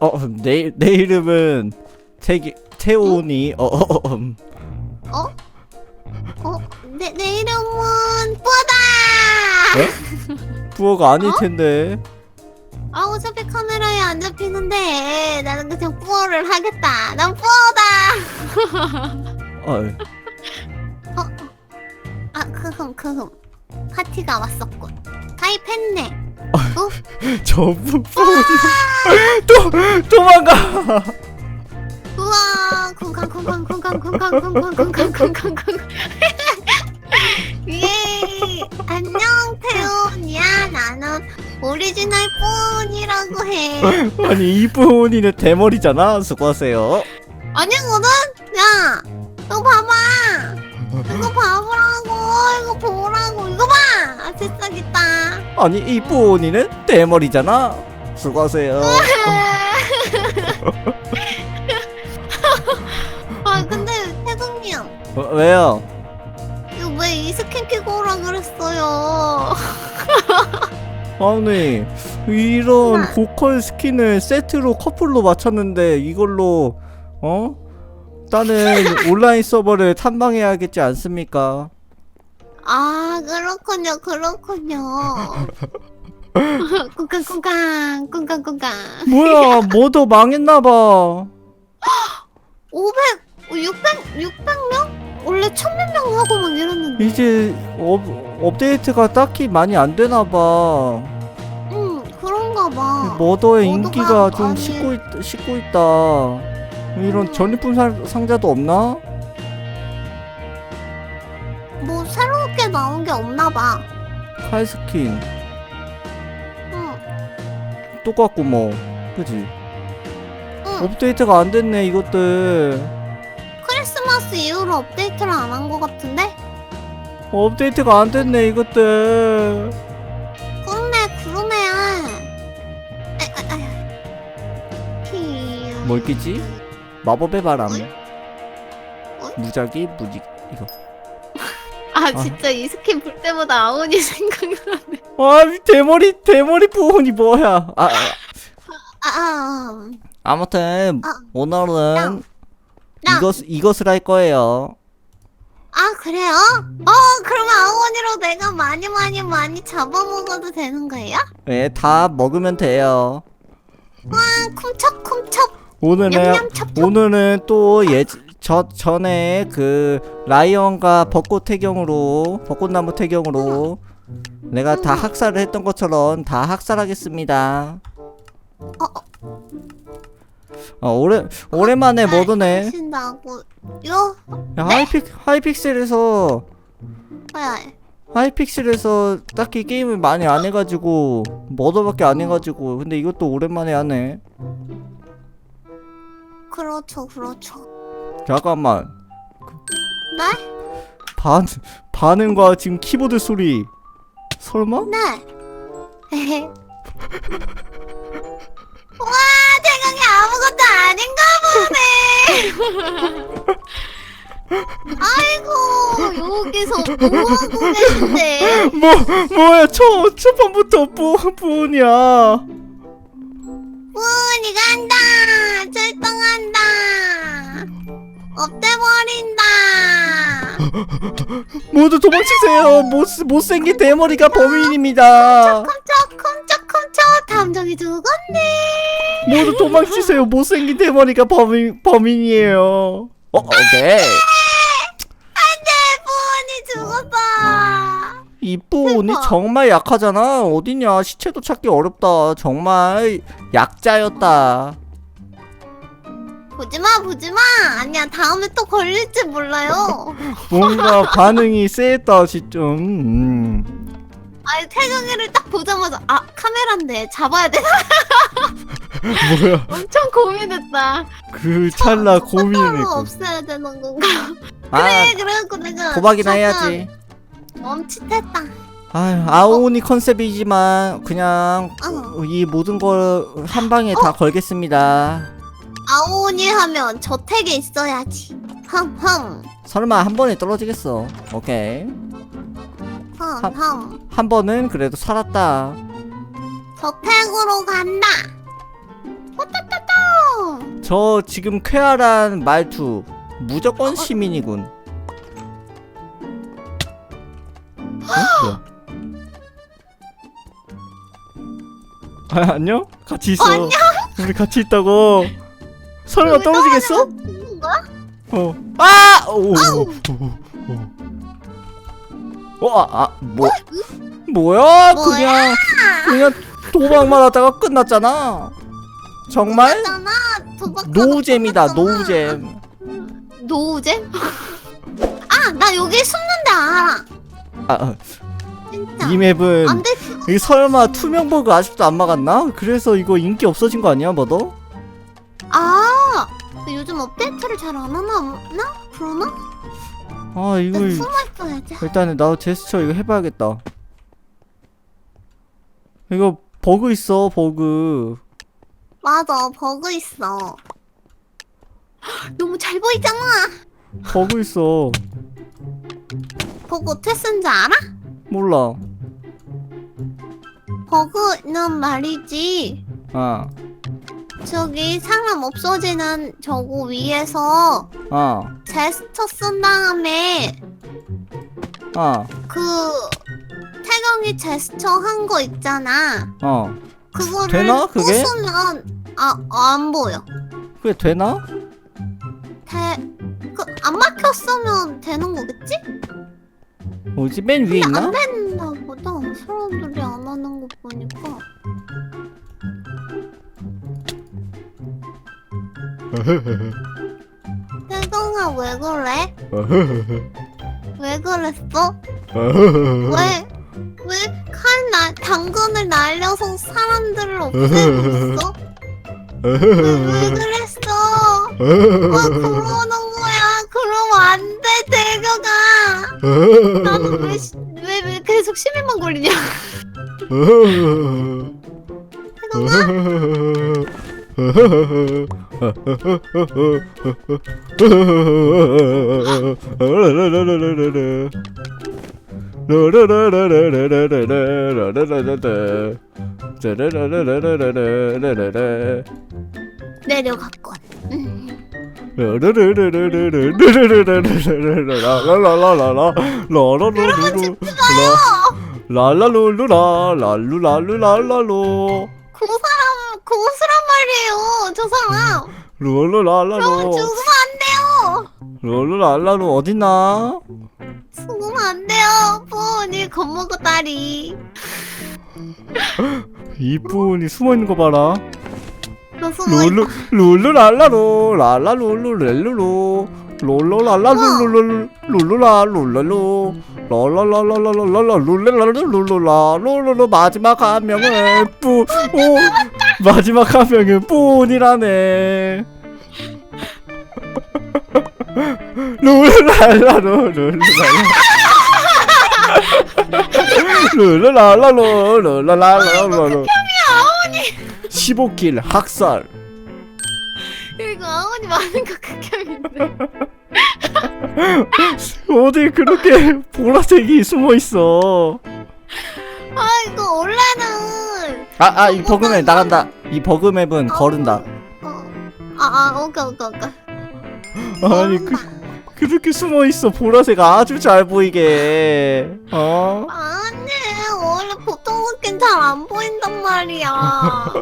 어 내 내 이름은 태기 태온이 어, 어, 어 음. 어? 어? 내, 내 이름은 뿌다! 부어가 아닐 어? 텐데 아 어차피 카메라에 안 잡히는데 나는 그냥 뿌어를 하겠다. 난 뿌어다. 어, 아 크흠 크흠. 파티가 왔었군. 가입했네. 저 부, 부어이 또 도망가 우와 쿵쾅 쿵쾅 쿵쾅 쿵쾅 쿵쾅 쿵쾅 쿵쾅 쿵. 예 안녕 태훈이야 나는 오리지널 뿌이라고 해. 아니 이 부온이는 대머리잖아 수고하세요 아니거든? 야, 이거 봐봐. 이거 봐보라고. 이거 보라고. 이거 봐. 아, 새싹있다. 아니 이 부온이는 대머리잖아 수고하세요 아, 근데 태동님, 어, 왜요 이거 왜 이 스킨 끼고 오라 그랬어요? 아니 이런 아. 고컬 스킨을 세트로 커플로 맞췄는데 이걸로 어? 나는 온라인 서버를 탐방해야겠지 않습니까? 아, 그렇군요. 그렇군요. 쿵쾅쿵쾅, 쿵쾅쿵쾅. 뭐야 뭐더 망했나봐 500, 600, 600명? 원래 1000몇 명 하고 막 이랬는데. 이제 업, 업데이트가 딱히 많이 안 되나봐 응, 그런가 봐. 머더의 모두가 인기가 좀 많이- 식고, 있, 식고 있다 이런 전리품 사, 상자도 없나? 칼 스킨 응, 똑같고 뭐 그지? 응. 업데이트가 안 됐네 이것들 크리스마스 이후로 업데이트를 안 한 것 같은데? 업데이트가 안 됐네 이것들 그러네, 그러네. 아, 아, 아. 히. 뭘 끼지? 마법의 바람 어이? 무작위 무직 이거 아, 진짜 이 스킨 볼 때마다 아온이 생각나네. 아 대머리 대머리 부분이 뭐야 아, 아 아, 아, 아무튼 아. 오늘은 나. 이것 이것을 할 거예요 아, 그래요? 어, 그러면 아온이로 내가 많이 많이 많이 잡아먹어도 되는 거예요? 네 다 먹으면 돼요 아, 쿰척쿰척, 오늘은 냠냠 오늘은 또 예 저 전에 그 라이언과 벚꽃 태경으로 벚꽃나무 태경으로 내가 다 음. 학살을 했던 것처럼 다 학살하겠습니다. 어, 어. 어 오래 오랜만에 뭐더네. 하신다고. 요? 야, 하이픽 하이픽셀에서 왜? 하이픽셀에서 딱히 게임을 많이 안 해가지고 머더밖에 안 해가지고 근데 이것도 오랜만에 하네. 그렇죠, 그렇죠. 잠깐만 네? 반 반응과 지금 키보드 소리 설마? 네. 와, 태경이 아무것도 아닌가 보네. 아이고, 여기서 뭐하고 계신데? 뭐 뭐야 첫 첫판부터 부 부은이야. 문이 간다! 출동한다! 없애버린다! 모두 도망치세요. 못 못생긴 대머리가 범인입니다. 컴쩍, 컴쩍, 컴쩍! 탐정이 죽었네! 모두 도망치세요. 못생긴 대머리가 범인 범인이에요. 어 오케이. 내 부원이 죽었어! 이 부은이 대박. 정말 약하잖아. 어디냐 시체도 찾기 어렵다. 정말 약자였다. 보지마, 보지마! 아니야, 다음에 또 걸릴지 몰라요. 뭔가 반응이 세다 진짜. 음. 아니, 태경이를 딱 보자마자, 아, 카메라인데, 잡아야 되나? 뭐야 엄청 고민했다. 그 찰나 고민을 따로 했고. 없애야 되는 건가? 아 그래, 그래갖고 내가. 도박이나 잠깐 해야지. 멈칫했다. 아유, 아오니 컨셉이지만 그냥 어. 이 모든 걸 한 방에 다 걸겠습니다. 아오니 하면 저택에 있어야지. 흠흠. 설마 한 번에 떨어지겠어. 오케이. 흠흠. 한 번은 그래도 살았다. 저택으로 간다. 호따따따. 저 지금 쾌활한 말투 무조건 시민이군. 어? 뭐야? 아, 안녕? 같이 있어. 우리 같이 있다고. 설마 떨어지겠어? 죽는 거야? 어. 아! 오. 오. 오. 어, 아, 아, 뭐? 뭐야? 그냥 그냥 도박만 하다가 끝났잖아. 정말 잖아 도박 노잼이다, 노잼. 노잼? 아, 나 여기 숨는데 알아. 아, 아, 진짜. 이 맵은 안 돼. 이 설마 투명 버그 아직도 안 막았나? 그래서 이거 인기 없어진 거 아니야, 뭐더? 아, 요즘 업데이트를 잘 안 하나 없나? 그러나? 아, 나 숨어 있어야지. 일단은 나도 제스처 이거 해봐야겠다. 이거 버그 있어, 버그. 맞아, 버그 있어. 너무 잘 보이잖아. 버그 있어. 버그 어떻게 쓰는지 알아? 몰라. 버그는 말이지. 아, 저기 사람 없어지는 저거 위에서 아, 제스처 쓴 다음에 아, 그 태경이 제스처 한 거 있잖아. 어. 그거를 되나, 그게? 부수면 아안 보여. 그게 되나? 대그안 막혔으면 되는 거겠지? 뭐지? 맨 위에 근데 있나? 안 된다 보다 사람들이 안 하는 거 보니까 태경아 왜 그래? 왜 그랬어? 왜? 왜칼날 당근을 날려서 사람들을 없애고 있어? 왜, 왜 그랬어? 왜 그러는 거야? 그러면 안 돼, 대교가. 나는 왜, 시- 왜, 왜 계속 시민만 걸리냐? 대교가? 내려갔건. 음. 라라룰루라 랄루랄루랄랄로 그 사람, 고수란 말이에요. 저 사람. 그럼 룰루랄랄로 죽으면 안 돼요. 룰루랄랄로 어딨나? 죽으면 안 돼요. 겁먹어 딸이. 이쁜이 숨어있는 거 봐라 너 숨어 있 룰루 룰루랄라로 랄라룰루 렐루루 롤로랄라룰루룰 룰루라 룰랄루 랄랄랄랄랄랄라 룰랄랄룰루라 룰루루 마지막 한 명은 뿌오 마지막 한 명은 뿌운이라네 룰랄라루 룰루랄라 룰랄랄라루 룰랄랄라루 15킬 학살 이거 아버님 많은 거 극혐인데. 어디 그렇게 보라색이 숨어 있어? 아 이거 원래는. 아, 아, 이 버그맵 나간다. 이 버그맵은 거른다. 어. 아, 아 오케이 오케이 오케이. 아니, 그, 그렇게 숨어 있어. 보라색 아주 잘 보이게. 어? 아니 원래 보통 그렇게 잘안 보인단 말이야. 어.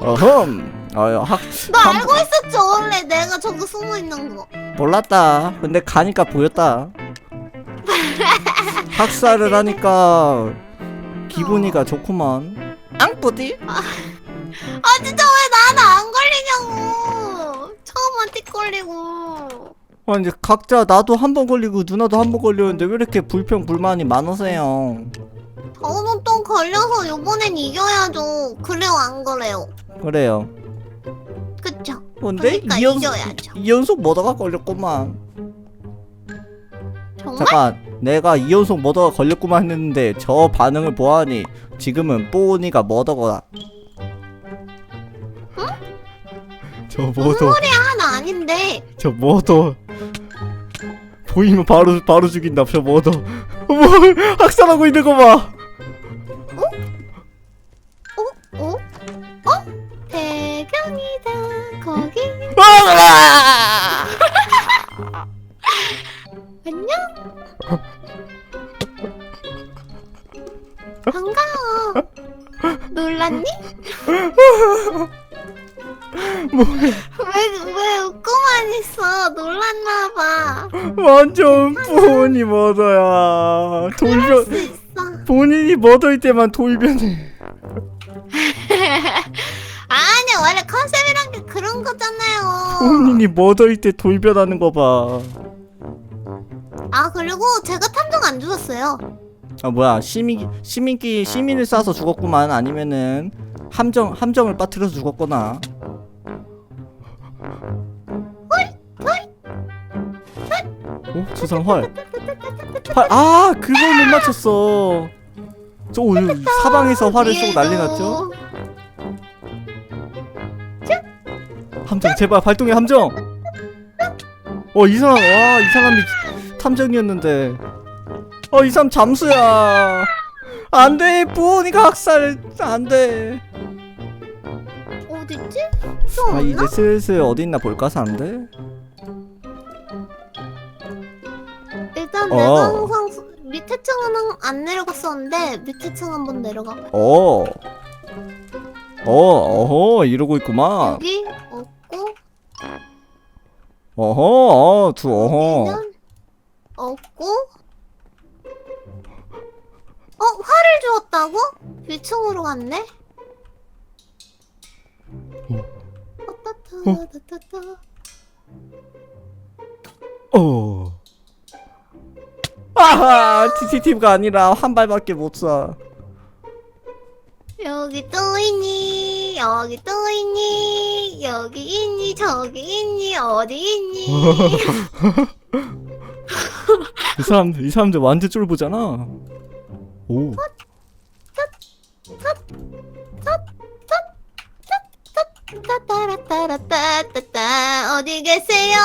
어흠. 어, 학, 너 한- 알고 있었지 원래 내가 저기 숨어 있는 거. 몰랐다. 근데 가니까 보였다. 학살을 하니까 기분이가 좋구만. 앙뿌디? 아 진짜 왜 나는 안 걸리냐고. 처음만 틱 걸리고. 아니, 각자 나도 한 번 걸리고 누나도 한 번 걸렸는데 왜 이렇게 불평 불만이 많으세요? 저는 또 걸려서 요번엔 이겨야죠. 그래요 안 그래요? 그래요. 그쵸? 근데 그러니까 이 연속 이겨야죠. 이 연속 머더가 걸렸구만. 정말? 잠깐, 내가 이연속 머더가 걸렸구만 했는데 저 반응을 보아하니 지금은 뽀니가 머더거라 어? 저 무슨 머더. 소리야? 나 아닌데. 저 머더. 보이면 바로 바로 죽인다 저 머더. 뭘 학살하고 있는 거봐. 어? 어? 아! 안녕. 반가워. 놀랐니? 뭐? 왜, 왜 웃고만 있어? 놀랐나봐. 완전 뻔히 머더야 돌변 본인이 머더일 때만 돌변해 아니, 원래 컨셉이란 게 그런 거잖아요. 본인이 머더일 때 돌변하는 거봐 아 아, 그리고 제가 탐정 안 죽었어요. 아, 뭐야 시민 시민끼 시민을 쏴서 죽었구만 아니면은 함정 함정을 빠뜨려서 죽었거나 어? 저 사람 활. 활. 아, 그걸 못 맞췄어. 저 오늘 사방에서 활을 쏘고 난리 났죠? 함정, 제발 발동해 함정. 어, 이 사람, 와, 이 사람이 탐정이었는데. 어, 이 사람 잠수야. 안 돼, 부모니까 학살, 안 돼. 어딨지? 또 아, 없나? 이제 슬슬 어디 있나 볼까, 사람들? 일단 어. 내가 항상 수- 밑에 층은 안 내려갔었는데 밑에 층 한번 내려가. 어. 어, 어허, 이러고 있구만. 여기 없고 어허, 어, 두, 어허. 여기는 없고. 어 활을 주었다고? 위층으로 갔네. 따따따따따. 어. 아하, TTT가 아니라 한 발밖에 못 쏴. 여기 또 있니? 여기 또 있니? 여기 있니? 저기 있니? 어디 있니? 이 사람들, 이 사람들 완전 쫄보잖아. 오. 따따라따라따따따 어디 계세요?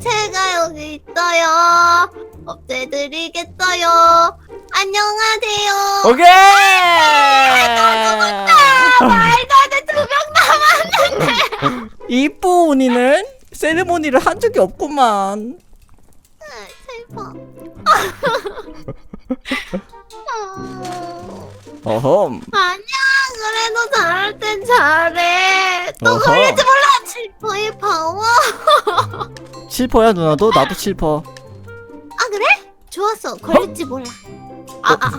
제가 여기 있어요. 없애드리겠어요. 안녕하세요. 오케이! 말도 안 돼, 두명 남았는데. 언니는 세레모니를 한 적이 없구만. 슬퍼. 어, 어흠. 아니야, 그래도 잘할 땐 잘해. 또 어허. 걸릴지 몰라. 칠퍼의 파워. 칠퍼야 누나도 나도 칠퍼. 아 그래? 좋았어. 걸릴지 몰라. 아, 아.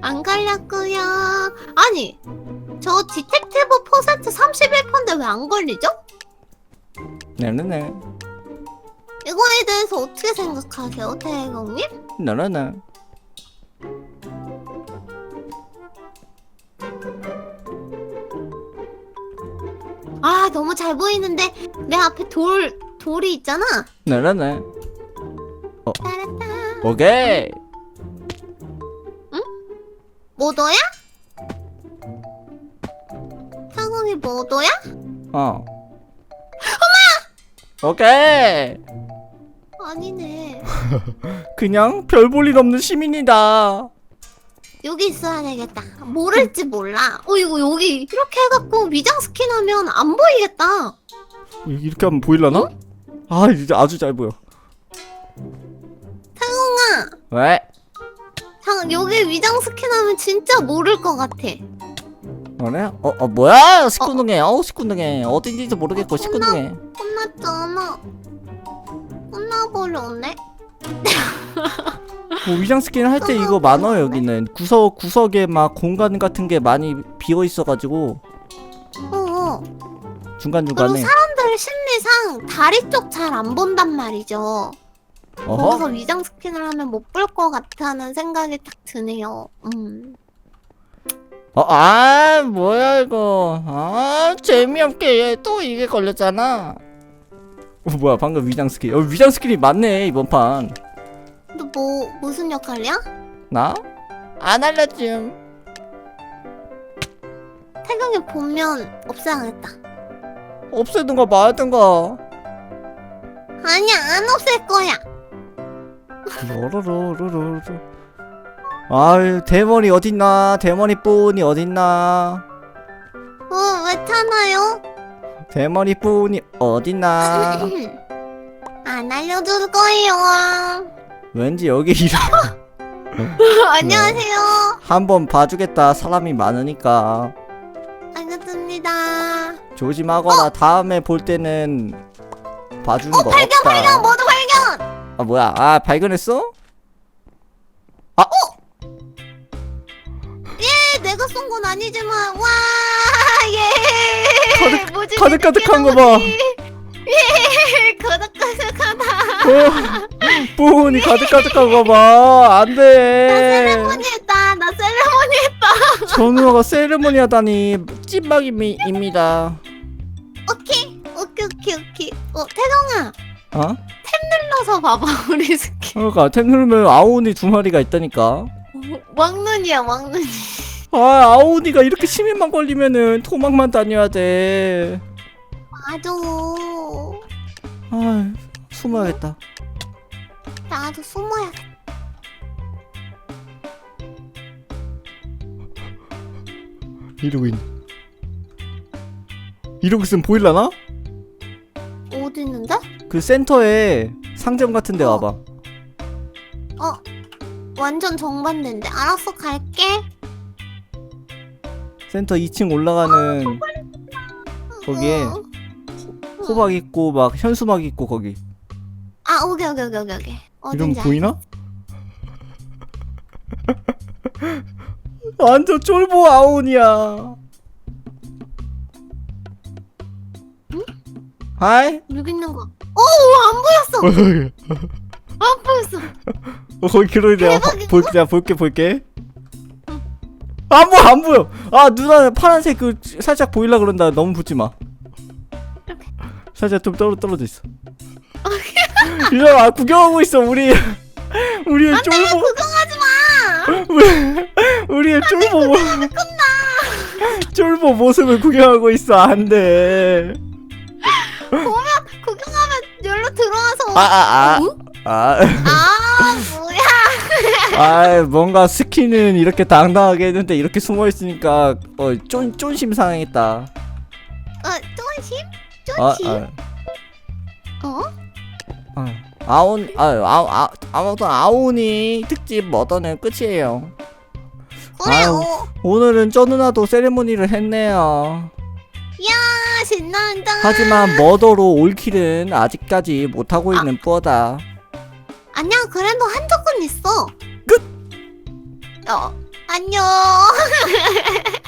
안 걸렸고요. 아니, 저 디텍티브 퍼센트 31%인데 왜 안 걸리죠? 네 네 네. 이거에 대해서 어떻게 생각하세요, 태경님? 네네네. 아, 너무 잘 보이는데 내 앞에 돌 돌이 있잖아. 네네네. 따라따. 오케이. 모더야? 태경이 모더야? 어. 엄마! 오케이. 아니네. 그냥 별 볼 일 없는 시민이다. 여기 있어야 되겠다. 모를지 몰라. 어, 이거 여기 이렇게 해갖고 위장 스킨 하면 안 보이겠다. 이렇게 하면 보일라나? 아, 이제 아주 잘 보여. 태공아, 왜? 장 여기 위장 스킨 하면 진짜 모를 것 같아. 그래? 어, 어 뭐야? 시큰둥해. 어 우, 시큰둥해. 어딘지도 모르겠고 시큰둥해. 혼났잖아. 혼나버렸네. 뭐 위장 스킨 할 때 이거 많아요 여기는 구석 구석에 막 공간 같은 게 많이 비어 있어가지고 어, 어. 중간 그리고 중간에 사람들 심리상 다리 쪽 잘 안 본단 말이죠. 거기서 어허 위장 스킨을 하면 못 볼 것 같다는 생각이 딱 드네요. 음. 어, 아 뭐야 이거 아 재미없게 또 이게 걸렸잖아 어, 뭐야 방금 위장 스킨 어, 위장 스킨이 많네 이번 판 너 뭐 무슨 역할이야? 나? 안 알려줌 태경이 보면 없애야겠다. 없애든가 말든가 아니야 안 없앨 거야. 로로로로로로 아유 대머리 어딨나 대머리 뿐이 어딨나 어왜 차나요? 대머리 뿐이 어딨나 안 알려줄 거예요. 왠지 여기 이름 안녕하세요. 한번 봐주겠다 사람이 많으니까 알겠습니다. 조심하거나 다음에 볼 때는 봐주는 어거 발견 없다 발견 모두 발견. 아 뭐야 아 발견했어? 예 내가 쏜 건 아니지만 와 예. 가득- 뭐지, 느끼는 거 봐. 예 가득가득하다. 어, 뿌운이 가득가득한 거봐 나 안돼 세레모니 했다. 나 세레모니 했다. 전우아가 세레모니 하다니 찐막입니다 오케이 오케이 오케이 오케이. 어 태동아 어? 눌러서 봐봐 우리 스킨. 그러니까 템 누르면 아오니 두 마리가 있다니까 왕눈이야 왕눈이. 아 아오니가 이렇게 시민만 걸리면은 도망만 다녀야 돼 맞아. 아 숨어야겠다 나도 숨어야. 이러고 있네 이러고 있으면 보일라나? 어디 있는데? 그 센터에 상점 같은 데 어. 와봐 어 완전 정반대인데. 알았어 갈게. 센터 2층 올라가는 거기에 어. 호박 있고 막 현수막 있고 거기 아 오케이 오케이 오케이 오케이 어딘지 보이나? 완전 쫄보 아온이야 하이 알- 여기 있는 거. 오안 보였어. 안 보였어. 어, 거기 그러네 내가 대박이구나. 볼, 내가 볼게 볼게 안 보여 안 보여. 아 누나 파란색 그 살짝 보일라 그런다. 너무 붙지 마. 살짝 좀 떨어 떨어져 있어. 이거 아 구경하고 있어 우리. 우리의 쫄보. 구경하지 마. 우리 우리의 쫄보 쫄보 모습을 구경하고 있어 안돼. 구경하면 열로 들어와서. 아아아. 어? 아, 아. 뭐야? 아, 뭔가 스킨은 이렇게 당당하게 했는데 이렇게 숨어 있으니까 어쫀 쫀심 상했다. 어 쪼심? 아, 쪼심? 아, 어? 아, 아온, 아, 아, 아, 아무튼 아온이 특집 머더는 끝이에요. 그래 아유. 어. 오늘은 저 누나도 세레모니를 했네요. 야 신난다. 하지만 머더로 올킬은 아직까지 못하고 있는 뿌어다. 아니야 그래도 한 적은 있어. 끝. 어 안녕.